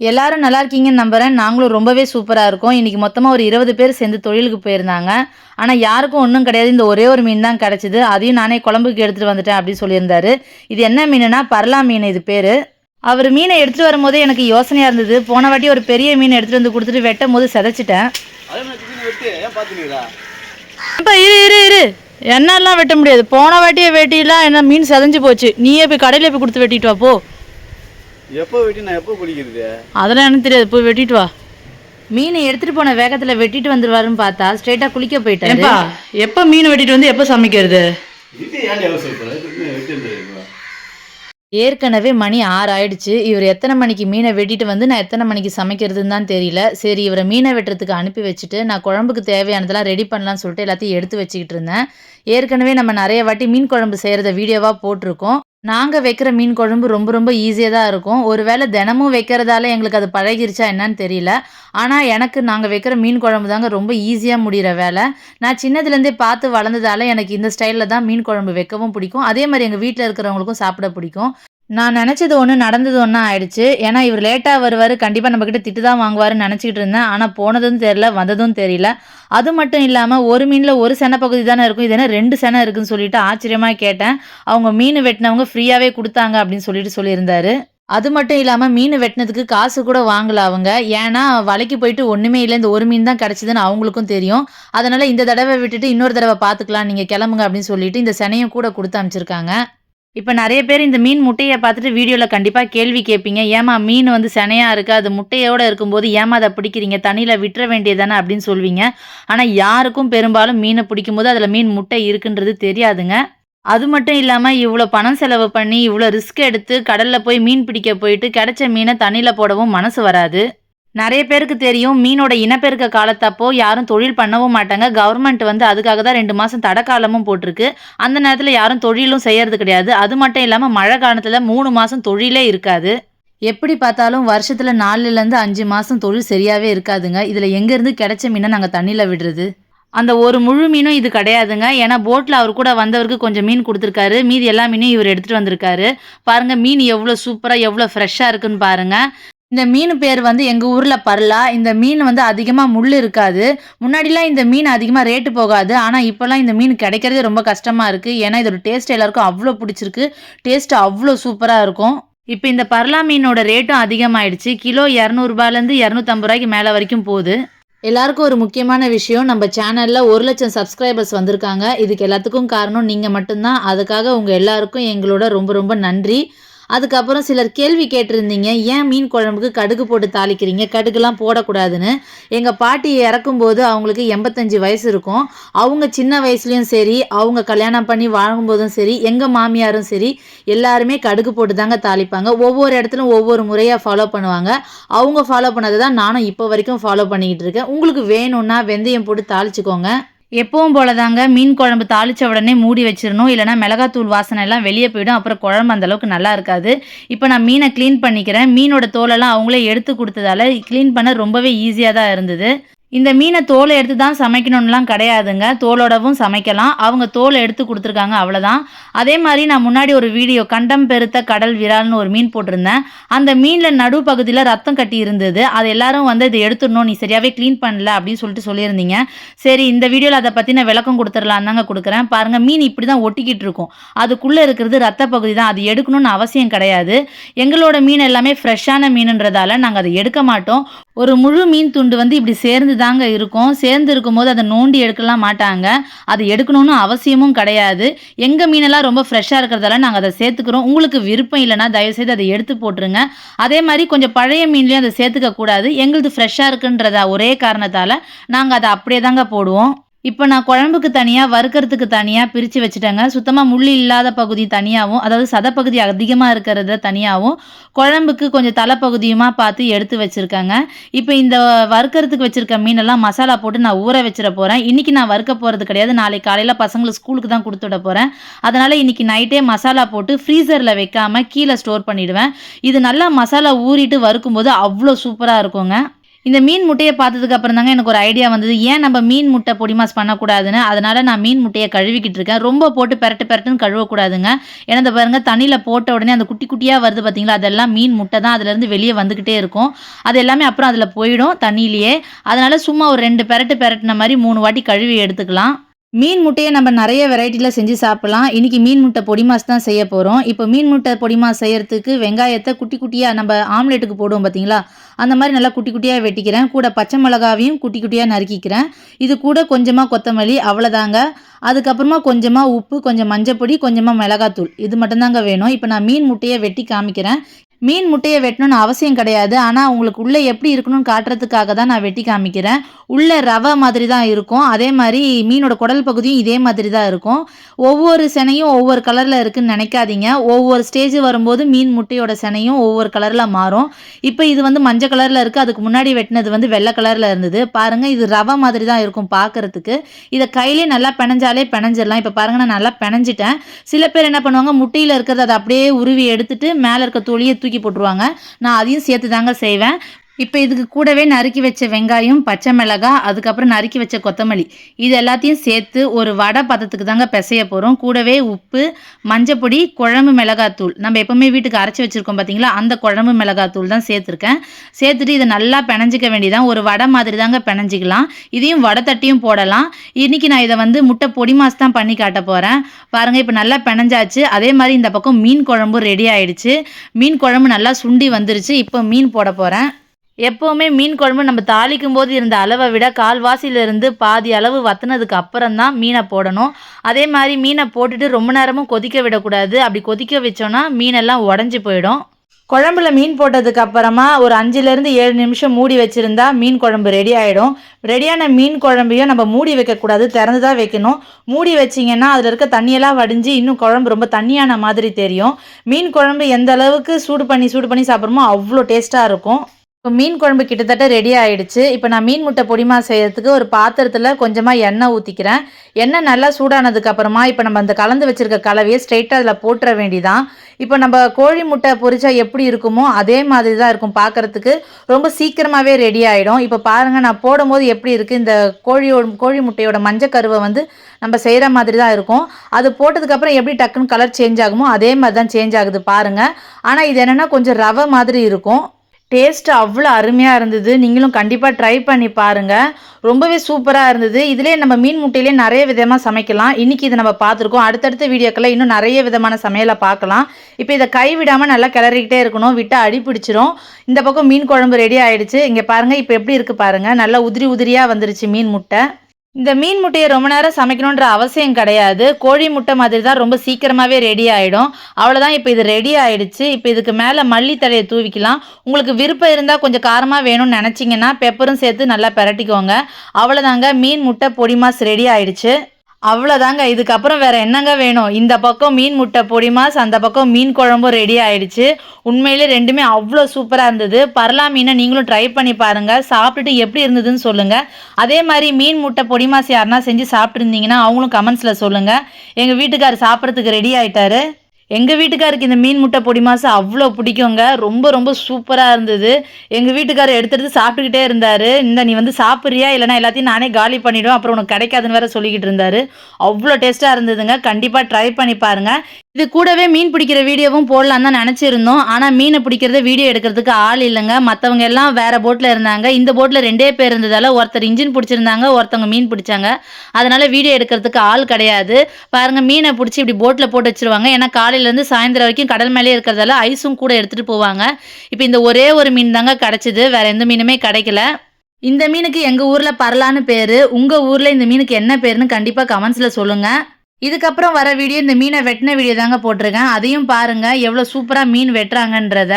எல்லாரும் நல்லா இருக்கீங்கன்னு நம்புறேன். நாங்களும் ரொம்பவே சூப்பராக இருக்கோம். இன்னைக்கு மொத்தமாக ஒரு இருபது பேர் சேர்ந்து தொழிலுக்கு போயிருந்தாங்க. ஆனால் யாருக்கும் ஒன்றும் கிடையாது. இந்த ஒரே ஒரு மீன் தான் கிடச்சிது. அதையும் நானே குழம்புக்கு எடுத்துகிட்டு வந்துட்டேன் அப்படின்னு சொல்லியிருந்தாரு. இது என்ன மீனுனா பரலா மீன் இது பேர். அவர் மீனை எடுத்துகிட்டு வரும்போதே எனக்கு யோசனையாக இருந்தது. போன வாட்டி ஒரு பெரிய மீன் எடுத்துகிட்டு வந்து கொடுத்துட்டு வெட்டும் போது செதைச்சிட்டேன். அப்பா இரு இரு இரு. எண்ணெல்லாம் வெட்ட முடியாது. போன வாட்டியே வெட்டிலாம் என்ன மீன் செதஞ்சு போச்சு. நீயே போய் கடையில் போய் கொடுத்து வெட்டிட்டு வா போ. எப்போ வெட்டி நான் எப்போ குடிக்கிறது அதெல்லாம் எனக்கு தெரியாது. போய் வெட்டிட்டு வா. மீனை எடுத்துட்டு போன வேகத்துல வெட்டிட்டு வந்துருவாருன்னு பார்த்தா ஸ்ட்ரெயிட்டா குளிக்க போயிட்டாரு. எப்ப மீன் வெட்டிட்டு வந்து எப்ப சமைக்கிறது? ஏற்கனவே மணி ஆறு ஆயிடுச்சு இவர் எத்தனை மணிக்கு மீனை வெட்டிட்டு வந்து நான் எத்தனை மணிக்கு சமைக்கிறதுன்னு தான் தெரியல. சரி இவரை மீனை வெட்டுறதுக்கு அனுப்பி வச்சுட்டு நான் குழம்புக்கு தேவையானதெல்லாம் ரெடி பண்ணலாம்னு சொல்லிட்டு எல்லாத்தையும் எடுத்து வச்சுக்கிட்டு இருந்தேன். ஏற்கனவே நம்ம நிறைய வாட்டி மீன் குழம்பு செய்கிறத வீடியோவாக போட்டிருக்கோம். நாங்கள் வைக்கிற மீன் குழம்பு ரொம்ப ரொம்ப ஈஸியாக தான் இருக்கும். ஒருவேளை தினமும் வைக்கிறதால எங்களுக்கு அது பழகிருச்சா என்னன்னு தெரியல. ஆனால் எனக்கு நாங்கள் வைக்கிற மீன் குழம்பு தாங்க ரொம்ப ஈஸியாக முடிகிற வேலை. நான் சின்னதுலேருந்தே பார்த்து வளர்ந்ததால எனக்கு இந்த ஸ்டைலில் தான் மீன் குழம்பு வைக்கவும் பிடிக்கும். அதே மாதிரி எங்கள் வீட்டில் இருக்கிறவங்களுக்கும் சாப்பிட பிடிக்கும். நான் நினச்சது ஒன்று நடந்தது ஒன்றா ஆயிடுச்சு. ஏன்னா இவர் லேட்டாக வருவார். கண்டிப்பாக நம்மக்கிட்ட திட்டு தான் வாங்குவாருன்னு நினச்சிக்கிட்டு இருந்தேன். ஆனால் போனதும் தெரில வந்ததும் தெரியல. அது மட்டும் இல்லாமல் ஒரு மீனில் ஒரு செனை பகுதி தானே இருக்கும். இது என்ன ரெண்டு செனை இருக்குதுன்னு சொல்லிட்டு ஆச்சரியமாக கேட்டேன். அவங்க மீன் வெட்டினவங்க ஃப்ரீயாகவே கொடுத்தாங்க அப்படின்னு சொல்லிட்டு சொல்லியிருந்தாரு. அது மட்டும் இல்லாமல் மீன் வெட்டினதுக்கு காசு கூட வாங்கல அவங்க. ஏன்னா வலைக்கு போயிட்டு ஒன்றுமே இல்லை. இந்த ஒரு மீன் தான் கிடச்சிதுன்னு அவங்களுக்கும் தெரியும். அதனால் இந்த தடவை விட்டுட்டு இன்னொரு தடவை பார்த்துக்கலாம் நீங்கள் கிளம்புங்க அப்படின்னு சொல்லிட்டு இந்த செனையும் கூட கொடுத்து அனுப்பிச்சிருக்காங்க. இப்போ நிறைய பேர் இந்த மீன் முட்டையை பார்த்துட்டு வீடியோவில் கண்டிப்பாக கேள்வி கேட்பீங்க. ஏமா மீன் வந்து செனையாக இருக்குது அது முட்டையோடு இருக்கும்போது ஏமா அதை பிடிக்கிறீங்க? தண்ணியில் விட்டுற வேண்டியதானே அப்படின்னு சொல்வீங்க. ஆனால் யாருக்கும் பெரும்பாலும் மீனை பிடிக்கும்போது அதில் மீன் முட்டை இருக்குன்றது தெரியாதுங்க. அது மட்டும் இல்லாமல் இவ்வளோ பணம் செலவு பண்ணி இவ்வளோ ரிஸ்க் எடுத்து கடலில் போய் மீன் பிடிக்க போயிட்டு கிடைச்ச மீனை தண்ணியில் போடவும் மனசு வராது. நிறைய பேருக்கு தெரியும். மீனோட இனப்பெருக்க காலத்தப்போ யாரும் தொழில் பண்ணவும் மாட்டாங்க. கவர்மெண்ட் வந்து அதுக்காக தான் ரெண்டு மாதம் தடக்காலமும் போட்டிருக்கு. அந்த நேரத்தில் யாரும் தொழிலும் செய்யறது கிடையாது. அது மட்டும் இல்லாமல் மழை காலத்தில் மூணு மாதம் தொழிலே இருக்காது. எப்படி பார்த்தாலும் வருஷத்தில் நாலுலேருந்து அஞ்சு மாதம் தொழில் சரியாகவே இருக்காதுங்க. இதில் எங்கேருந்து கிடைச்ச மீனை நாங்கள் தண்ணியில் விடுறது? அந்த ஒரு முழு மீனும் இது கிடையாதுங்க. ஏன்னா போட்டில் அவர் கூட வந்தவருக்கு கொஞ்சம் மீன் கொடுத்துருக்காரு. மீதி எல்லா மீனையும் இவர் எடுத்துகிட்டு வந்திருக்காரு. பாருங்க மீன் எவ்வளோ சூப்பராக எவ்வளோ ஃப்ரெஷ்ஷாக இருக்குன்னு பாருங்கள் இந்த மீன் பேர் வந்து எங்கள் ஊரில் பரலா. இந்த மீன் வந்து அதிகமாக முள் இருக்காது. முன்னாடிலாம் இந்த மீன் அதிகமாக ரேட்டு போகாது. ஆனால் இப்போல்லாம் இந்த மீன் கிடைக்கிறதே ரொம்ப கஷ்டமாக இருக்குது ஏன்னா இதோட டேஸ்ட் எல்லாருக்கும் அவ்வளோ பிடிச்சிருக்கு. டேஸ்ட் அவ்வளோ சூப்பராக இருக்கும். இப்போ இந்த பரலா மீனோட ரேட்டும் அதிகமாயிடுச்சு. கிலோ இரநூறுபாலேருந்து இரநூத்தம்பது ரூபாய்க்கு மேலே வரைக்கும் போகுது. எல்லாருக்கும் ஒரு முக்கியமான விஷயம். நம்ம சேனலில் ஒரு லட்சம் சப்ஸ்கிரைபர்ஸ் வந்திருக்காங்க. இதுக்கு எல்லாத்துக்கும் காரணம் நீங்கள் மட்டும்தான். அதுக்காக உங்கள் எல்லாருக்கும் எங்களோட ரொம்ப ரொம்ப நன்றி. அதுக்கப்புறம் சிலர் கேள்வி கேட்டிருந்தீங்க ஏன் மீன் குழம்புக்கு கடுகு போட்டு தாளிக்கிறீங்க? கடுகுலாம் போடக்கூடாதுன்னு. எங்கள் பாட்டி இறக்கும்போது அவங்களுக்கு எண்பத்தஞ்சு வயசு இருக்கும். அவங்க சின்ன வயசுலேயும் சரி அவங்க கல்யாணம் பண்ணி வாழும்போதும் சரி எங்கள் மாமியாரும் சரி எல்லாருமே கடுகு போட்டு தாங்க தாளிப்பாங்க. ஒவ்வொரு இடத்துலையும் ஒவ்வொரு முறையாக ஃபாலோ பண்ணுவாங்க. அவங்க ஃபாலோ பண்ணதை தான் நானும் இப்போ வரைக்கும் ஃபாலோ பண்ணிக்கிட்டு இருக்கேன். உங்களுக்கு வேணும்னா வெந்தயம் போட்டு தாளிச்சுக்கோங்க. எப்பவும் போல தாங்க மீன் குழம்பு தாளிச்ச உடனே மூடி வச்சிடணும் இல்லைனா மிளகாத்தூள் வாசனை எல்லாம் வெளியே போயிடும். அப்புறம் குழம்பு அந்த அளவுக்கு நல்லா இருக்காது. இப்போ நான் மீனை க்ளீன் பண்ணிக்கிறேன். மீனோட தோலெல்லாம் அவங்களே எடுத்து கொடுத்ததால க்ளீன் பண்ண ரொம்பவே ஈஸியாக தான் இருந்தது. இந்த மீனை தோலை எடுத்து தான் சமைக்கணும்லாம் கிடையாதுங்க. தோலோடவும் சமைக்கலாம். அவங்க தோலை எடுத்து கொடுத்துருக்காங்க அவ்வளோதான் அதே மாதிரி நான் முன்னாடி ஒரு வீடியோ கண்டம் பெருத்த கடல் விரால்னு ஒரு மீன் போட்டிருந்தேன். அந்த மீனில் நடு பகுதியில் ரத்தம் கட்டி இருந்தது. அது எல்லாரும் வந்து இதை எடுத்துடணும் நீ சரியாகவே க்ளீன் பண்ணல அப்படின்னு சொல்லிட்டு சொல்லியிருந்தீங்க. சரி இந்த வீடியோவில் அதை பற்றி நான் விளக்கம் கொடுத்துடலாம் தாங்க கொடுக்குறேன். பாருங்கள் மீன் இப்படி தான் ஒட்டிக்கிட்டு இருக்கும். அதுக்குள்ளே இருக்கிறது ரத்த பகுதி தான். அது எடுக்கணும்னு அவசியம் கிடையாது. எங்களோட மீன் எல்லாமே ஃப்ரெஷ்ஷான மீனுன்றதால நாங்கள் அதை எடுக்க மாட்டோம். ஒரு முழு மீன் துண்டு வந்து இப்படி சேர்ந்து தாங்க இருக்கும். சேர்ந்து இருக்கும்போது அதை நோண்டி எடுக்கலாம் மாட்டாங்க. அது எடுக்கணும்னு அவசியமும் கிடையாது. எங்கள் மீனெல்லாம் ரொம்ப ஃப்ரெஷ்ஷாக இருக்கிறதால நாங்கள் அதை சேர்த்துக்கிறோம். உங்களுக்கு விருப்பம் இல்லைன்னா தயவுசெய்து அதை எடுத்து போட்டுருங்க. அதே மாதிரி கொஞ்சம் பழைய மீன்லேயும் அதை சேர்த்துக்க கூடாது. எங்களுது ஃப்ரெஷ்ஷாக இருக்குன்றதா ஒரே காரணத்தால் நாங்கள் அதை அப்படியே தாங்க போடுவோம். இப்போ நான் குழம்புக்கு தனியாக வறுக்கிறதுக்கு தனியாக பிரித்து வச்சுட்டேங்க. சுத்தமாக முள் இல்லாத பகுதி தனியாகவும் அதாவது சதப்பகுதி அதிகமாக இருக்கிறத தனியாகவும் குழம்புக்கு கொஞ்சம் தலைப்பகுதியுமா பார்த்து எடுத்து வச்சுருக்கேங்க. இப்போ இந்த வறுக்கிறதுக்கு வச்சுருக்க மீனெல்லாம் மசாலா போட்டு நான் ஊற வச்சிட போகிறேன் இன்றைக்கி நான் வறுக்க போகிறது கிடையாது. நாளைக்கு காலையில் பசங்களுக்கு ஸ்கூலுக்கு தான் கொடுத்து விட போகிறேன் அதனால் இன்றைக்கி நைட்டே மசாலா போட்டு ஃப்ரீசரில் வைக்காமல் கீழே ஸ்டோர் பண்ணிவிடுவேன் இது நல்லா மசாலா ஊறிட்டு வறுக்கும்போது அவ்வளோ சூப்பராக இருக்குங்க. இந்த மீன் முட்டையை பார்த்ததுக்கு அப்புறம் தாங்க எனக்கு ஒரு ஐடியா வந்தது. ஏன் நம்ம மீன் முட்டை பொடிமாஸ் பண்ணக்கூடாதுன்னு? அதனால நான் மீன் முட்டையை கழுவிக்கிட்டு இருக்கேன். ரொம்ப போட்டு பெரட்டு பெரட்டுன்னு கழுவக்கூடாதுங்க. ஏன்னா இந்த பாருங்க தண்ணியில் போட்ட உடனே அந்த குட்டி குட்டியாக வருது பார்த்தீங்களா அதெல்லாம் மீன் முட்டை தான் அதுலேருந்து வெளியே வந்துக்கிட்டே இருக்கும். அது எல்லாமே அப்புறம் அதில் போயிடும் தண்ணியிலேயே. அதனால சும்மா ஒரு ரெண்டு பெரட்டு பெரட்டின மாதிரி மூணு வாட்டி கழுவி எடுத்துக்கலாம். மீன் முட்டையை நம்ம நிறைய வெரைட்டியில் செஞ்சு சாப்பிடலாம். இன்றைக்கி மீன் முட்டை பொடி மாஸ் தான் செய்ய போகிறோம் இப்போ மீன் முட்டை பொடி மாஸ் செய்யறதுக்கு வெங்காயத்தை குட்டி குட்டியாக நம்ம ஆம்லெட்டுக்கு போடுவோம் பார்த்தீங்களா அந்த மாதிரி நல்லா குட்டி குட்டியாக வெட்டிக்கிறேன். கூட பச்சை மிளகாவையும் குட்டி குட்டியாக நறுக்கிக்கிறேன். இது கூட கொஞ்சமாக கொத்தமல்லி அவ்வளோதாங்க. அதுக்கப்புறமா கொஞ்சமாக உப்பு கொஞ்சம் மஞ்சப்பொடி கொஞ்சமாக மிளகாத்தூள். இது மட்டும்தாங்க வேணும். இப்போ நான் மீன் முட்டையை வெட்டி காமிக்கிறேன். மீன் முட்டையை வெட்டணும்னு அவசியம் கிடையாது. ஆனால் உங்களுக்கு உள்ளே எப்படி இருக்கணும்னு காட்டுறதுக்காக தான் நான் வெட்டி காமிக்கிறேன். உள்ளே ரவை மாதிரி தான் இருக்கும். அதே மாதிரி மீனோட குடல் பகுதியும் இதே மாதிரி தான் இருக்கும். ஒவ்வொரு செனையும் ஒவ்வொரு கலரில் இருக்குதுன்னு நினைக்காதீங்க. ஒவ்வொரு ஸ்டேஜ் வரும்போது மீன் முட்டையோட செனையும் ஒவ்வொரு கலரில் மாறும். இப்போ இது வந்து மஞ்சள் கலரில் இருக்குது அதுக்கு முன்னாடி வெட்டினது வந்து வெள்ளை கலரில் இருந்தது. பாருங்கள் இது ரவை மாதிரி தான் இருக்கும் பார்க்குறதுக்கு. இதை கையிலே நல்லா பிணைஞ்சாலே பிணைஞ்சிடலாம். இப்போ பாருங்கள் நான் நல்லா பிணைஞ்சிட்டேன். சில பேர் என்ன பண்ணுவாங்க முட்டையில் இருக்கிறத அதை அப்படியே உருவி எடுத்துட்டு மேலே இருக்க தொலியை தூக்கி போட்டுருவாங்க. நான் அதையும் சேர்த்து தாங்க செய்வேன். இப்போ இதுக்கு கூடவே நறுக்கி வச்ச வெங்காயம் பச்சை மிளகாய் அதுக்கப்புறம் நறுக்கி வச்ச கொத்தமல்லி. இது எல்லாத்தையும் சேர்த்து ஒரு வடை பதத்துக்கு தாங்க பிசைய போகிறோம் கூடவே உப்பு மஞ்சப்பொடி குழம்பு மிளகாத்தூள் நம்ம எப்போவுமே வீட்டுக்கு அரைச்சி வச்சுருக்கோம் பார்த்தீங்களா அந்த குழம்பு மிளகாத்தூள் தான் சேர்த்துருக்கேன். சேர்த்துட்டு இதை நல்லா பிணைஞ்சிக்க வேண்டியதான் ஒரு வடை மாதிரி தாங்க பிணைஞ்சிக்கலாம். இதையும் வடை தட்டியும் போடலாம். இன்றைக்கி நான் இதை வந்து முட்டை பொடி மாஸ் தான் பண்ணி காட்ட போகிறேன் பாருங்கள் இப்போ நல்லா பிணைஞ்சாச்சு. அதே மாதிரி இந்த பக்கம் மீன் குழம்பும் ரெடி ஆயிடுச்சு. மீன் குழம்பு நல்லா சுண்டி வந்துருச்சு. இப்போ மீன் போட போகிறேன் எப்போவுமே மீன் குழம்பு நம்ம தாளிக்கும் போது இருந்த அளவை விட கால்வாசியிலிருந்து பாதி அளவு வத்தினதுக்கு அப்புறம் தான் மீனை போடணும். அதே மாதிரி மீனை போட்டுட்டு ரொம்ப நேரமும் கொதிக்க விடக்கூடாது. அப்படி கொதிக்க வச்சோன்னா மீனெல்லாம் உடஞ்சி போயிடும். குழம்புல மீன் போட்டதுக்கு அப்புறமா ஒரு அஞ்சுலேருந்து ஏழு நிமிஷம் மூடி வச்சுருந்தா மீன் குழம்பு ரெடி ஆகிடும் ரெடியான மீன் குழம்பையும் நம்ம மூடி வைக்கக்கூடாது திறந்து தான் வைக்கணும். மூடி வச்சிங்கன்னா அதில் இருக்க தண்ணியெல்லாம் வடிஞ்சு இன்னும் குழம்பு ரொம்ப தண்ணியான மாதிரி தெரியும். மீன் குழம்பு எந்த அளவுக்கு சூடு பண்ணி சூடு பண்ணி சாப்பிட்றோமோ அவ்வளோ டேஸ்ட்டாக இருக்கும். இப்போ மீன் குழம்பு கிட்டத்தட்ட ரெடி ஆயிடுச்சு. இப்போ நான் மீன் முட்டை பொடிமா செய்யறதுக்கு ஒரு பாத்திரத்தில் கொஞ்சமாக எண்ணெய் ஊற்றிக்கிறேன் எண்ணெய் நல்லா சூடானதுக்கு அப்புறமா இப்போ நம்ம அந்த கலந்து வச்சிருக்க கலவையை ஸ்ட்ரெயிட்டாக அதில் போட்டுற வேண்டிதான். இப்போ நம்ம கோழி முட்டை பொரிச்சா எப்படி இருக்குமோ அதே மாதிரி தான் இருக்கும் பார்க்கறதுக்கு ரொம்ப சீக்கிரமாகவே ரெடி ஆகிடும் இப்போ பாருங்கள் நான் போடும்போது எப்படி இருக்குது இந்த கோழியோட கோழி முட்டையோட மஞ்சக்கருவை வந்து நம்ம செய்கிற மாதிரி தான் இருக்கும். அது போட்டதுக்கப்புறம் எப்படி டக்குன்னு கலர் சேஞ்ச் ஆகுமோ அதே மாதிரி தான் சேஞ்ச் ஆகுது பாருங்கள் ஆனால் இது என்னென்னா கொஞ்சம் ரவை மாதிரி இருக்கும். டேஸ்ட் அவ்வளோ அருமையாக இருந்தது. நீங்களும் கண்டிப்பாக ட்ரை பண்ணி பாருங்கள் ரொம்பவே சூப்பராக இருந்தது. இதிலே நம்ம மீன் முட்டையிலே நிறைய விதமாக சமைக்கலாம். இன்றைக்கி இதை நம்ம பார்த்துருக்கோம். அடுத்தடுத்த வீடியோக்களில் இன்னும் நிறைய விதமான சமையலை பார்க்கலாம். இப்போ இதை கை விடாமல் நல்லா கிளறிக்கிட்டே இருக்கணும். விட்டு அடி பிடிச்சிரும். இந்த பக்கம் மீன் குழம்பு ரெடி ஆகிடுச்சு இங்கே பாருங்கள் இப்போ எப்படி இருக்குது பாருங்கள் நல்லா உதிரி உதிரியாக வந்துருச்சு மீன் முட்டை. இந்த மீன் முட்டையை ரொம்ப நேரம் சமைக்கணுன்ற அவசியம் கிடையாது. கோழி முட்டை மாதிரி தான் ரொம்ப சீக்கிரமாகவே ரெடி ஆகிடும் அவ்வளோதான் இப்போ இது ரெடி ஆகிடுச்சு இப்போ இதுக்கு மேலே மல்லித்தழையை தூவிக்கலாம். உங்களுக்கு விருப்பம் இருந்தால் கொஞ்சம் காரமாக வேணும்னு நினச்சிங்கன்னா பெப்பரும் சேர்த்து நல்லா பிரட்டிக்கோங்க. அவ்வளோதாங்க மீன் முட்டை பொடி மாஸ் ரெடி ஆகிடுச்சு அவ்வளோதாங்க இதுக்கப்புறம் வேறு என்னங்க வேணும்? இந்த பக்கம் மீன் முட்டை பொடிமாஸ் அந்த பக்கம் மீன் குழம்பும் ரெடி ஆயிடுச்சு. உண்மையிலே ரெண்டுமே அவ்வளோ சூப்பராக இருந்தது. பரலா மீனை நீங்களும் ட்ரை பண்ணி பாருங்க. சாப்பிட்டுட்டு எப்படி இருந்ததுன்னு சொல்லுங்கள் அதே மாதிரி மீன் முட்டை பொடிமாஸ் யாருன்னா செஞ்சு சாப்பிட்ருந்தீங்கன்னா அவங்களும் கமெண்ட்ஸில் சொல்லுங்கள் எங்கள் வீட்டுக்கார் சாப்பிட்றதுக்கு ரெடி ஆயிட்டாரு. எங்கள் வீட்டுக்காருக்கு இந்த மீன் முட்டை பொடி மாசம் அவ்வளோ பிடிக்குங்க. ரொம்ப ரொம்ப சூப்பராக இருந்தது. எங்கள் வீட்டுக்காரர் எடுத்து எடுத்து சாப்பிட்டுக்கிட்டே இருந்தார். இந்த நீ வந்து சாப்பிட்றியா? இல்லைனா எல்லாத்தையும் நானே காலி பண்ணிவிடுவேன் அப்புறம் உனக்கு கிடைக்காதுன்னு வேற சொல்லிக்கிட்டு இருந்தார். அவ்வளோ டேஸ்ட்டாக இருந்ததுங்க. கண்டிப்பாக ட்ரை பண்ணி பாருங்கள் இது கூடவே மீன் பிடிக்கிற வீடியோவும் போடலாம் தான் நினச்சிருந்தோம். ஆனால் மீனை பிடிக்கிறத வீடியோ எடுக்கிறதுக்கு ஆள் இல்லைங்க. மற்றவங்க எல்லாம் வேறு போட்டில் இருந்தாங்க. இந்த போட்டில் ரெண்டே பேர் இருந்ததால் ஒருத்தர் இன்ஜின் பிடிச்சிருந்தாங்க ஒருத்தவங்க மீன் பிடிச்சாங்க. அதனால் வீடியோ எடுக்கிறதுக்கு ஆள் கிடையாது. பாருங்கள் மீனை பிடிச்சி இப்படி போட்டில் போட்டு வச்சிருவாங்க. ஏன்னா காலையிலேருந்து சாயந்தரம் வரைக்கும் கடல் மேலே இருக்கிறதால ஐஸும் கூட எடுத்துகிட்டு போவாங்க. இப்போ இந்த ஒரே ஒரு மீன் தாங்க கிடச்சிது. வேறு எந்த மீனுமே கிடைக்கல. இந்த மீனுக்கு எங்கள் ஊரில் பரலான்னு பேர். உங்கள் ஊரில் இந்த மீனுக்கு என்ன பேருன்னு கண்டிப்பாக கமெண்ட்ஸில் சொல்லுங்கள் இதுக்கப்புறம் வர வீடியோ இந்த மீனை வெட்டின வீடியோ தாங்க போட்டிருக்கேன். அதையும் பாருங்கள் எவ்வளோ சூப்பராக மீன் வெட்டுறாங்கன்றத.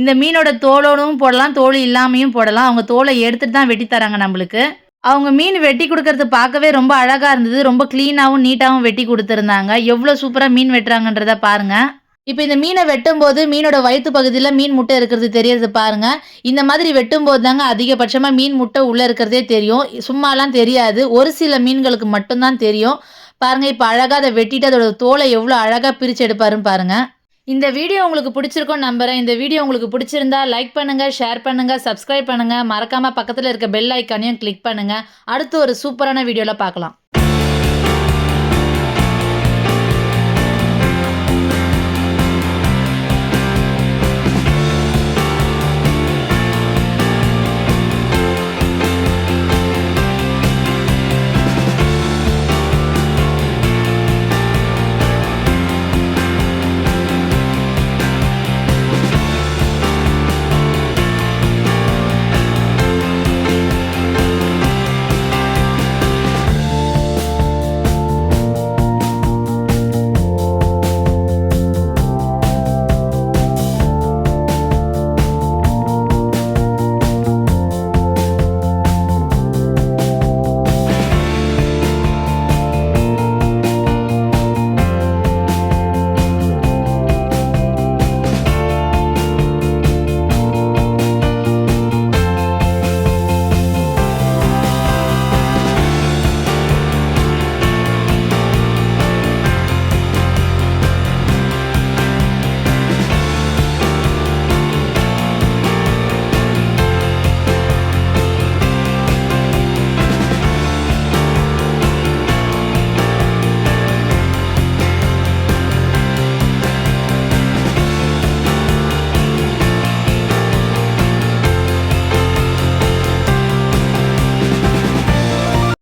இந்த மீனோட தோலோடும் போடலாம் தோல் இல்லாமையும் போடலாம். அவங்க தோலை எடுத்துட்டு தான் வெட்டி தராங்க நம்மளுக்கு. அவங்க மீன் வெட்டி கொடுக்கறது பார்க்கவே ரொம்ப அழகாக இருந்தது. ரொம்ப க்ளீனாகவும் நீட்டாகவும் வெட்டி கொடுத்துருந்தாங்க. எவ்வளோ சூப்பராக மீன் வெட்டுறாங்கன்றத பாருங்கள் இப்போ இந்த மீனை வெட்டும்போது மீனோட வயிற்று பகுதியில் மீன் முட்டை இருக்கிறது தெரியறது பாருங்க. இந்த மாதிரி வெட்டும்போது தாங்க அதிகபட்சமாக மீன் முட்டை உள்ளே இருக்கிறதே தெரியும். சும்மாலாம் தெரியாது. ஒரு சில மீன்களுக்கு மட்டும்தான் தெரியும். பாருங்க இப்போ அழகாக அதை வெட்டிட்டு அதோட தோலை எவ்வளோ அழகாக பிரித்து எடுப்பாருன்னு பாருங்க. இந்த வீடியோ உங்களுக்கு பிடிச்சிருக்கோன்னு நம்புகிறேன் இந்த வீடியோ உங்களுக்கு பிடிச்சிருந்தா லைக் பண்ணுங்கள் ஷேர் பண்ணுங்கள் சப்ஸ்கிரைப் பண்ணுங்கள் மறக்காமல் பக்கத்தில் இருக்க பெல் ஐக்கானையும் கிளிக் பண்ணுங்கள் அடுத்து ஒரு சூப்பரான வீடியோவில் பார்க்கலாம்.